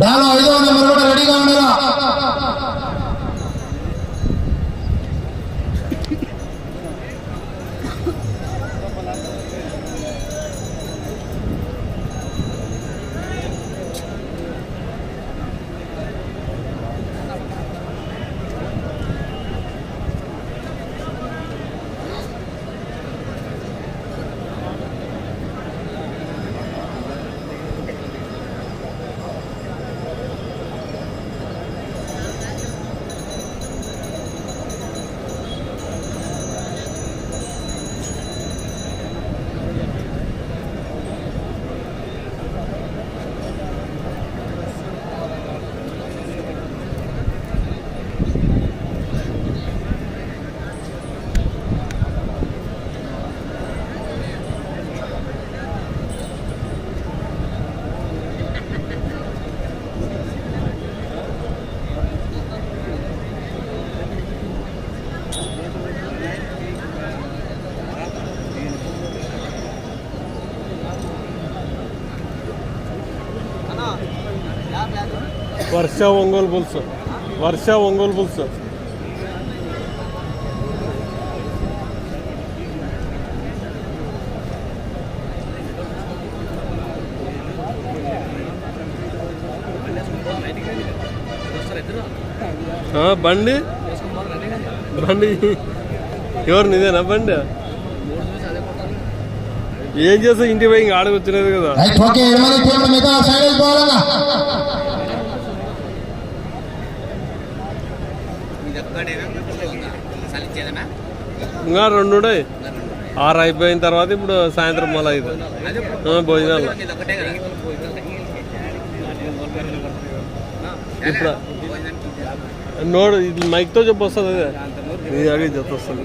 డాలో ఐదో నెంబర్ కూడా రెడీగా ఉండరా వర్ష ఒంగోలు పులుసు వర్ష ఒంగోలు పులుసు బండి? బండి? ఎవరు నిదేనా బండి? ఏం చేస్తా ఇంటి పోయి ఇంకా ఆడకొచ్చినది కదా. ఇంకా రెండు ఉన్నాయి ఆరు అయిపోయిన తర్వాత ఇప్పుడు సాయంత్రం మళ్ళీ ఇది భోజనాలు. ఇప్పుడు నోడు ఇది మైక్తో చెప్పు వస్తుంది ఇది అవి చెప్పు వస్తుంది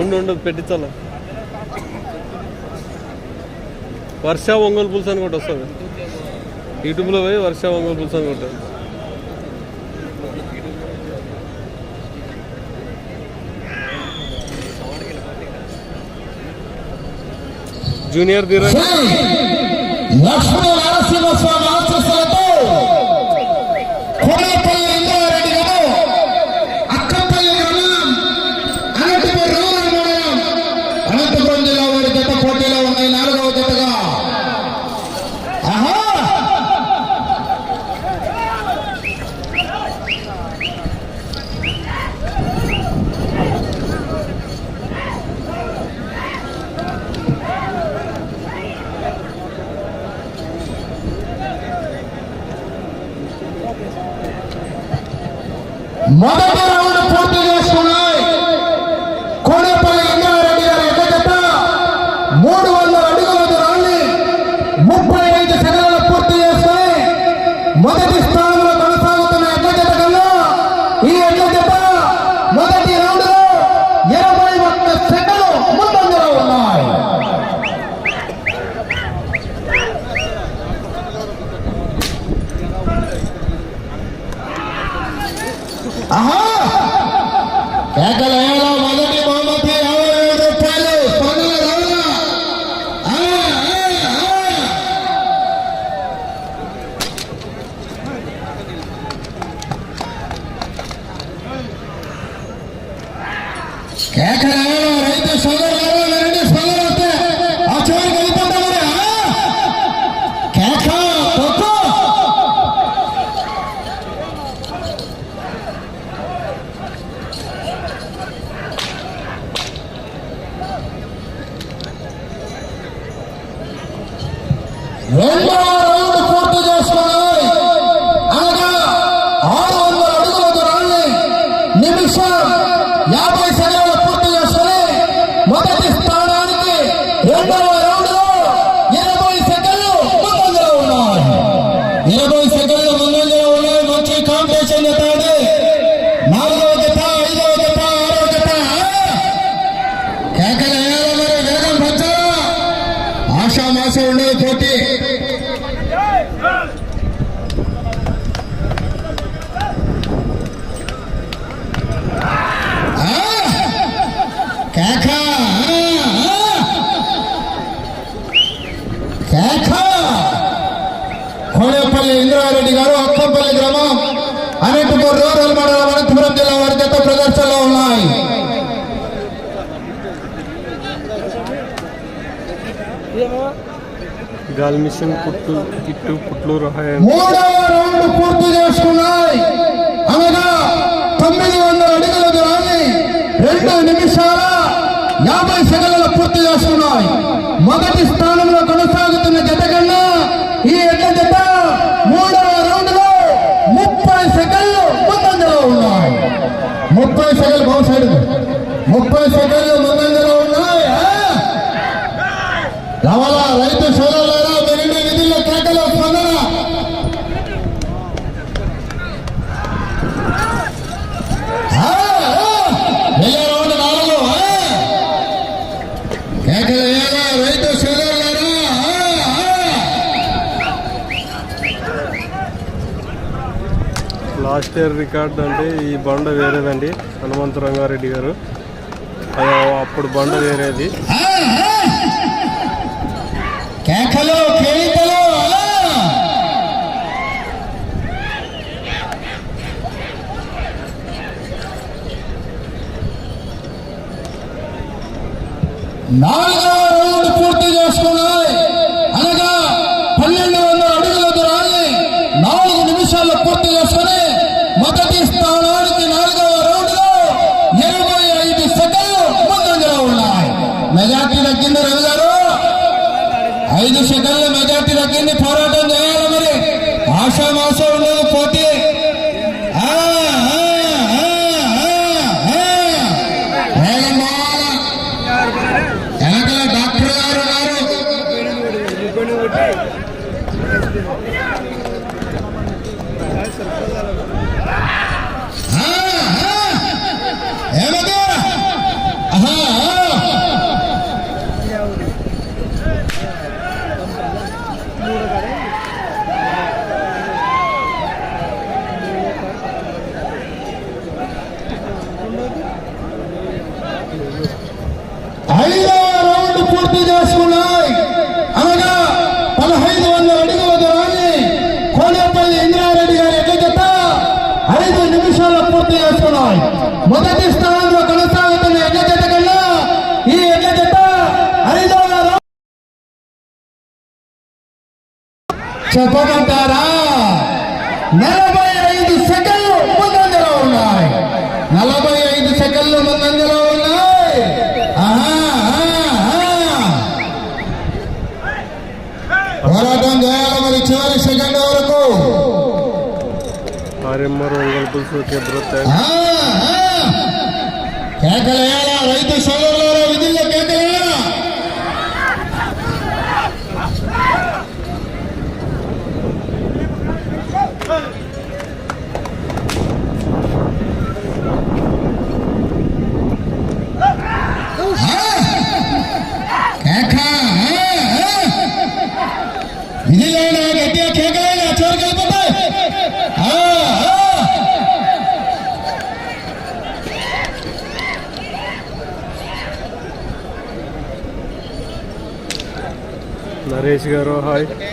ఉండు ఉండు పెట్టించాలా. వర్ష ఒంగోలు పులుసు అని కూడా వస్తుంది. యూట్యూబ్లో పోయి వర్ష ఒంగోలు పులుసు అని కొట్టారు జూనియర్ లక్ష్మీ మొదటి గాలి మిషన్ పుట్టు ఇట్టు పుట్లూరు మూడవ రౌండ్ పూర్తి చేసుకున్నాయి. అనగా తొమ్మిది వందల అడుగుల దూరాన్ని రెండు నిమిషాల యాభై సెకండ్ల పూర్తి చేసుకున్నాయి. మొదటి స్థానంలో కొనసాగుతున్న జత కన్నా ఈ ఎడ్ల జత మూడవ రౌండ్లో ముప్పై సెకండ్లు ముందంజలో ఉన్నాయి. ముప్పై సెకండ్లు బాగు సైడ్ ముప్పై సెకండ్లు ముందంజలో ఉన్నాయి. రావాలా రైతు సోదరులారా మీరిండి విధుల్లో కేకలు స్పందన ఆ, ఆ, వెళ్ళే రౌండ్ నాలుగు ఆ. కేకలు వేయాలా రైతు సోదరులారా ఆ, లాస్ట్ ఇయర్ రికార్డ్ అంటే ఈ బండ వేరేదండి. హనుమంత రంగారెడ్డి గారు అప్పుడు బండ వేరేది. నాలుగో రౌండ్ పూర్తి చేసుకున్నాయి అనగా పన్నెండు వందల అడుగుల దూరాన్ని నాలుగు నిమిషాల్లో పూర్తి చేసుకుని మొదటి స్థానానికి నాలుగవ రౌండ్లో ఇరవై ఐదు సెకండ్లు ముందంజలో ఉన్నాయి మెజార్టీ తగ్గింది రవి గారు ఐదు సెకండ్లు మెజార్టీ తగ్గింది పోరాటం చేయాలి మరి. ఆశామాష ఉండదు పోటీ ఆ, ఆ, ఆ, ఆ, ఆ. వేగం పోవాలా? వెనకాల డాక్టర్ గారు ఉన్నారు ఆ, ఆ. ఏమది? ఆహా, ఆ. ఐదవ రౌండ్ పూర్తి చేసుకున్నాయి అనగా పదహైదు వందల అడుగుల దూరాన్ని కోనేపల్లి ఇంద్రారెడ్డి గారి ఎడ్ల ఐదు నిమిషాల పూర్తి చేసుకున్నాయి. మొదటి స్థానంలో కొనసాగుతున్న ఎడ్ల జత కన్నా ఈ ఎడ్ల జత ఐదవ చెప్పమంటారా? నలభై ఐదు సెకండ్లు ముందంజలో ఉన్నాయి నలభై ఐదు సెకండ్లు ముందంజలో ఉన్నాయి ఆహా, ఆహా, ఆహా. పోరాటం చేయాలి మరి చివరి సెకండ్ వరకు ఆర్ఎంఆర్ ఒంగోలు పులుసు కేబ్రతాయి ఆ, ఆ. కేకలేయాలా రైతు సోదరులారా విధుల్లో కేకలేయాలా కేక విధిలోనే గట్టిగా కేకలేయాలి చివరికి వెళ్ళిపోతాయి ఆ, ఆ. నరేష్ గారు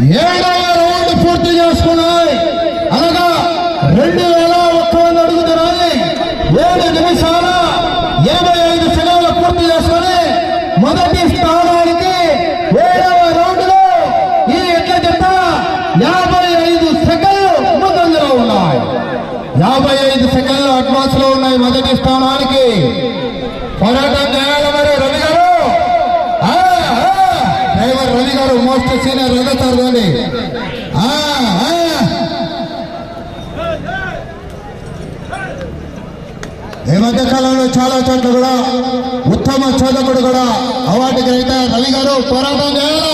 ఏడవ రౌండ్ పూర్తి చేసుకున్నాయి. అనగా రెండు వేల ఒక్క వంద అడుగుతున్నాయి ఏడు నిమిషాల యాభై ఐదు సెకండ్లు పూర్తి చేసుకుని మొదటి స్థానానికి ఏడవ రౌండ్లో ఈ ఎట్ల చెత్త? యాభై ఐదు సెకండ్లు ముందంజలో ఉన్నాయి. యాభై ఐదు సెకండ్లు అడ్వాన్స్లో ఉన్నాయి మొదటి స్థానానికి. చెప్పండి. ఈ మధ్య కాలంలో చాలా చోట్ల కూడా ఉత్తమ చోదకుడు కూడా అవార్డు గ్రహీత రవి గారు పోరాటం చేయాలి.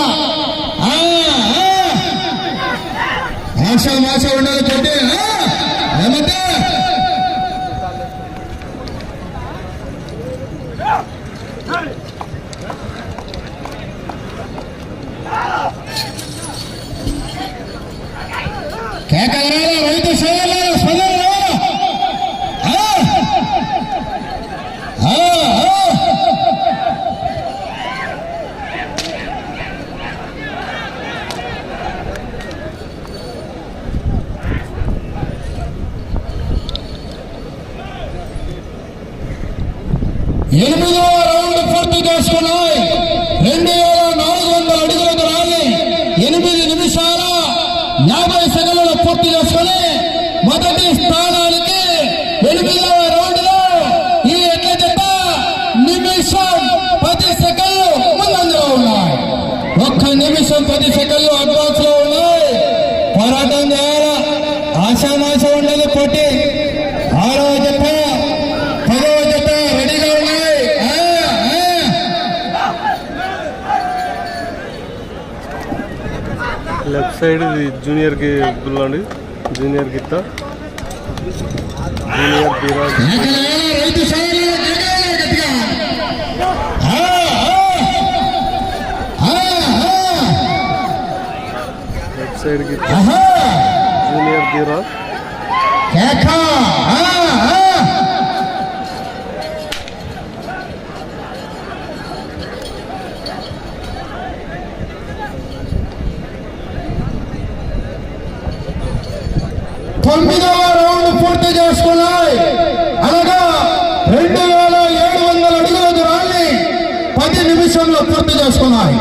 ఎనిమిది నిమిషాల యాభై సెకండ్లు పూర్తి చేసుకుని మొదటి స్థానానికి ఎనిమిదవ రౌండ్లో ఈ ఎట్ల జత నిమిషం పది సెకండ్లు ముందంజలో ఉన్నాయి. ఒక్క నిమిషం పది సెకండ్లు అడ్వాన్స్లో ఉన్నాయి పోరాటం చేయాలా ఆశామాష ఉండదు పోటీ ఆరో జత పదవ జత రెడీగా ఉన్నాయి ఆ, ఆ. లెఫ్ట్ సైడ్ ఇది జూనియర్కి అండి. జూనియర్ గిత్త జూనియర్ ఆ. లెఫ్ట్ సైడ్ గిత్త. జూనియర్ బిరాజ్ కేక. ఆ, ఆ. తొమ్మిదవ రౌండ్ పూర్తి చేసుకున్నాయి అనగా రెండు వేల ఏడు వందల అడుగుల దూరాన్ని పది నిమిషంలో ఉన్నాయి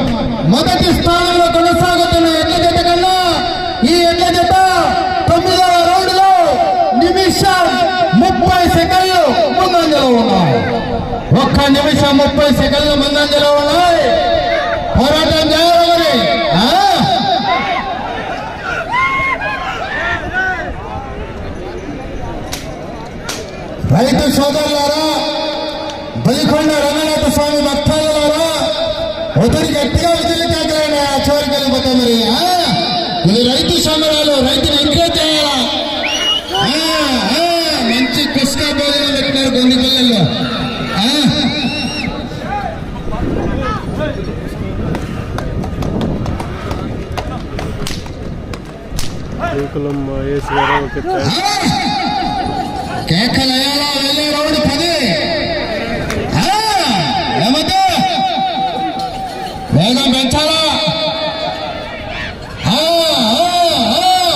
మొదటి స్థానంలో కొనసాగుతున్న ఎడ్ల జత కన్నా ఈ ఎడ్ల జత తొమ్మిదవ రౌండ్లో నిమిషం ముప్పై సెకండ్లు ముందంజలో ఉన్నాయి. ఒక్క నిమిషం ముప్పై సెకండ్లు ముందంజలో ఉన్నాయి. పోరాటం చేయాలని రైతు సోదరులారా బలికొండ ఇది రైతు సమరాలు రైతుని ఎంకరేజ్ చేయాలా? మంచి కుస్కా భోజనం పెట్టినారు కొన్ని పిల్లల్లో ఆ? శ్రీకులం మహేష్ గారు ఒక ఛాన్స్ కేకలయాలా వెళ్ళే రౌండ్ పది. ఆ, ఏమద్దు? వేగం పెంచాలా ఆ, ఆ, ఆ.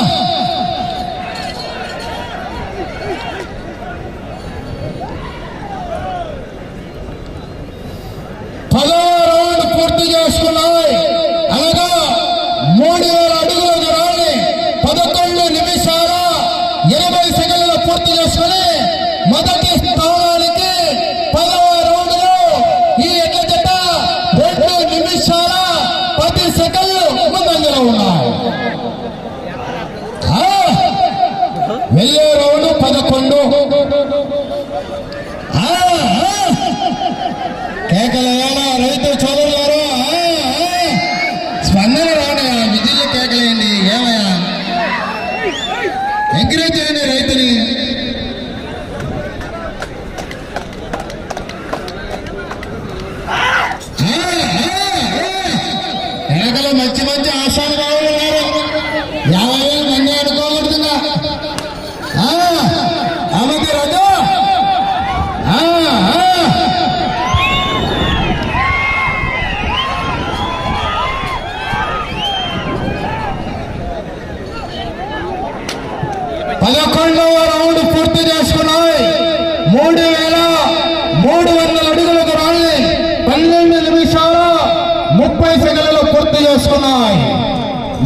పదవ రౌండ్ పూర్తి చేసుకున్నాయి అనగా మూడు వేల అడుగుల దూరాన్ని పదకొండు నిమిషాల ఇరవై సెకండ్లు పూర్తి చేసుకుని మొదటి స్థానానికి పదవ రౌండ్లో ఈ ఎడ్ల జత రెండు నిమిషాల పది సెకండ్లు ముందంజలో ఉన్నాయి ఆ, వెళ్ళే రౌండ్ పదకొండు ఆ, ఆ. కేకలేయాలా రైతు చదువులారు స్పందన రాని విధులు కేకలేయండి ఏమయ్యా ఎంకరేజ్ చేయండి రైతుని ఆ, ఆ, ఆ. వెనకలో మంచి మంచి ఆశాలు బావులు ఉన్నారు యాభై వేలు మంది అనుకోకూడదుగా అమ్మకి రజు ఆ, ఆ. పదకొండవ రౌండ్ పూర్తి చేసుకున్నాయి మూడు వేల మూడు వందల అడుగుల దూరాన్ని పన్నెండు నిమిషాల ముప్పై సెకండ్లు పూర్తి చేసుకున్నాయి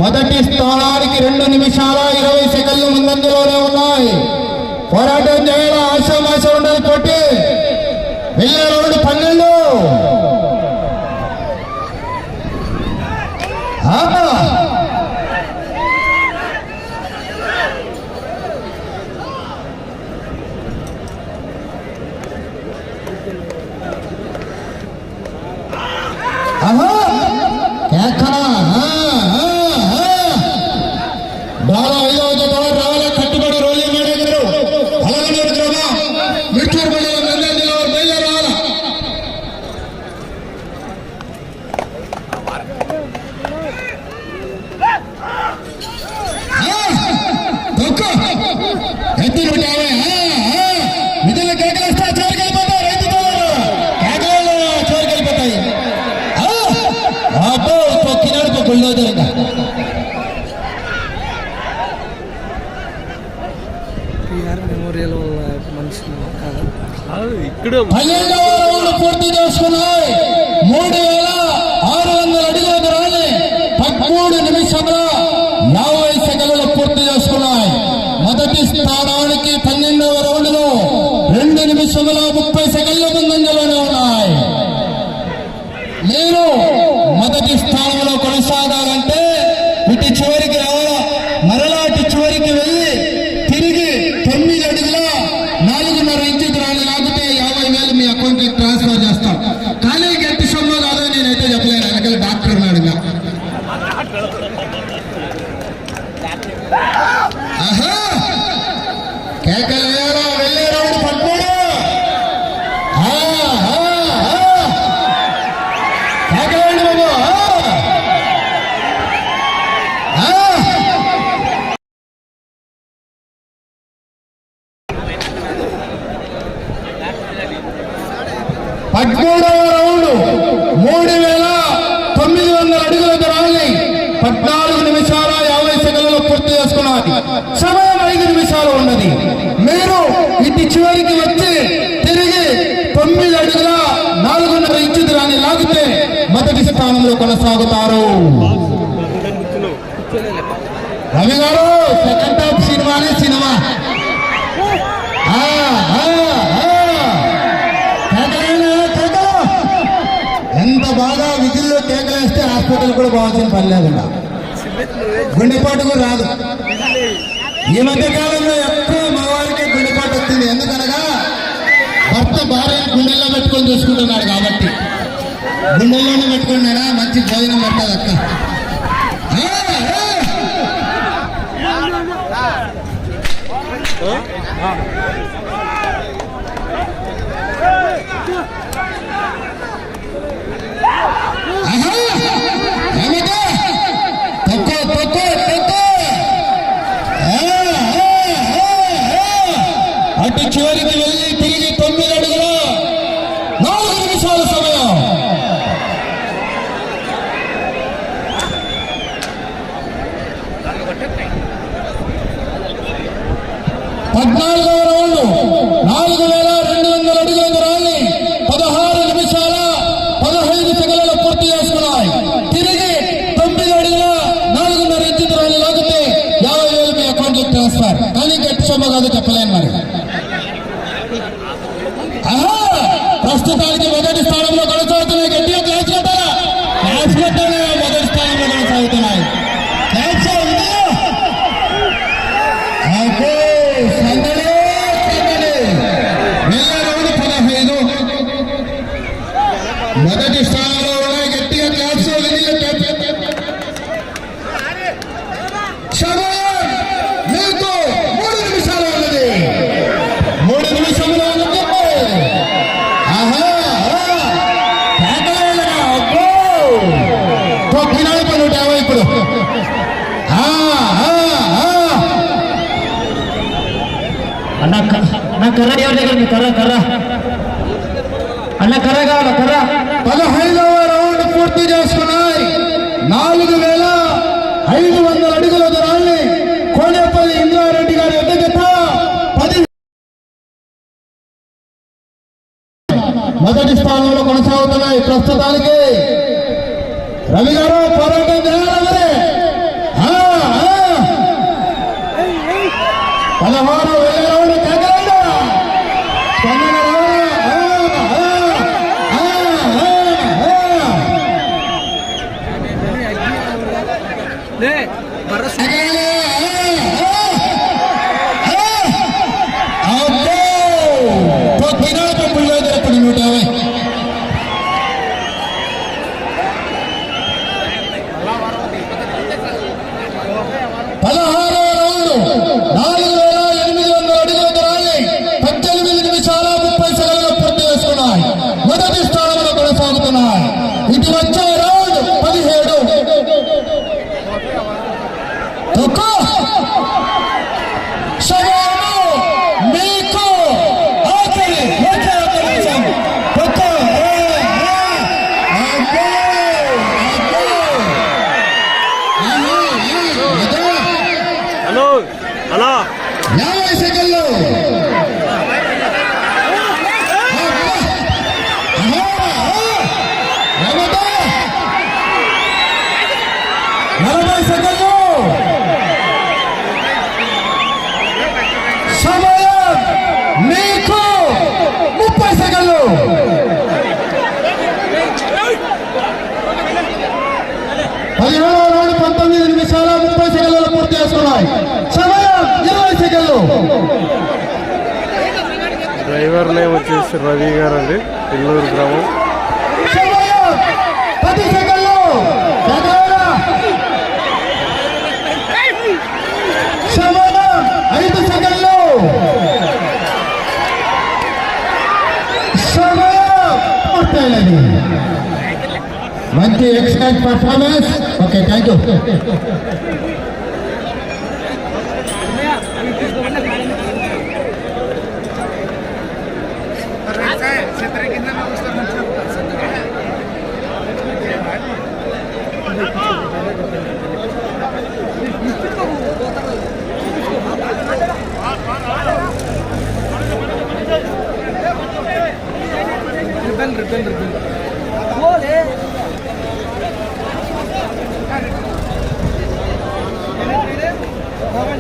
మొదటి స్థానానికి రెండు నిమిషాల ఇరవై సెకండ్లు ముందంజలోనే ఉన్నాయి. పోరాటం చేయడం ఆశామాష ఉండదు కొట్టి. వెళ్ళే రౌండ్ పన్నెండు. Kedum. చివరికి వచ్చి తిరిగి తొమ్మిది అడుగుల నాలుగున్నర ఇంచు దాన్ని లాగితే మొదటి స్థానంలో కొనసాగుతారు. రవి గారు సెకండ్ టాప్ సినిమానే సినిమా. ఎంత బాగా విధుల్లో కేకలేస్తే హాస్పిటల్ కూడా పోవాల్సిన పని లేదండి గుండెపాటుకు రాదు. ఈ మధ్య కాలంలో ఎక్కువ చేసింది ఎందుకనగా భర్త భార్యను గుండెల్లో పెట్టుకొని చూసుకుంటున్నాడు కాబట్టి. గుండెల్లోనే పెట్టుకున్నాడా? మంచి భోజనం పెట్టాలి అక్క. Huh? ప్రస్తుతానికి మొదటి స్థానంలో కర్ర ఎవరి దగ్గర కర్ర కర్ర. అన్న కర్ర కావాలి కర్ర? పదహైదవ రౌండ్ పూర్తి చేసుకున్నాయి. నాలుగు వేల ఐదు వందల అడుగుల దూరాన్ని కోనేపల్లి ఇంద్రారెడ్డి గారి ఎద్దగత పది మొదటి స్థానంలో కొనసాగుతున్నాయి ప్రస్తుతానికి. రవి గారు గారి నేమ్ వచ్చేసి రవి గారు అండి ఇల్లూరు గ్రామం మంచి excellent performance okay thank you क्षेत्रಕ್ಕೆ ribbon ribbon बोले। भवन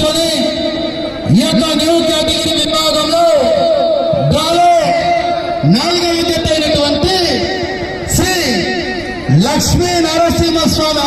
పూర్తి చేసుకొని ఈ యొక్క న్యూ కేటగిరీ విభాగంలో డ్రాలో నాలుగవ అయినటువంటి శ్రీ లక్ష్మీ నరసింహస్వామి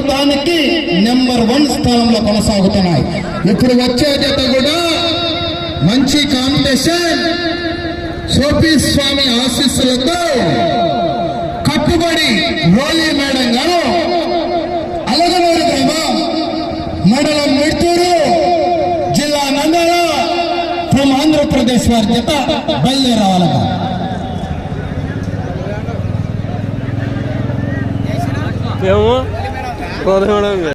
ప్రస్తుతానికి నెంబర్ వన్ స్థానంలో కొనసాగుతున్నాయి. ఇప్పుడు వచ్చే జత కూడా మంచి కాంపిటీషన్ సోపి స్వామి ఆశీస్సులతో కట్టుబడి రోలీ మేడం గారు అలగనూరు గ్రామం మండలం మిడ్తూరు జిల్లా నంద్యాల ఫ్రమ్ ఆంధ్రప్రదేశ్ వారి చేత బయలుదేరావాలగా ఏమో? കോതമംഗലം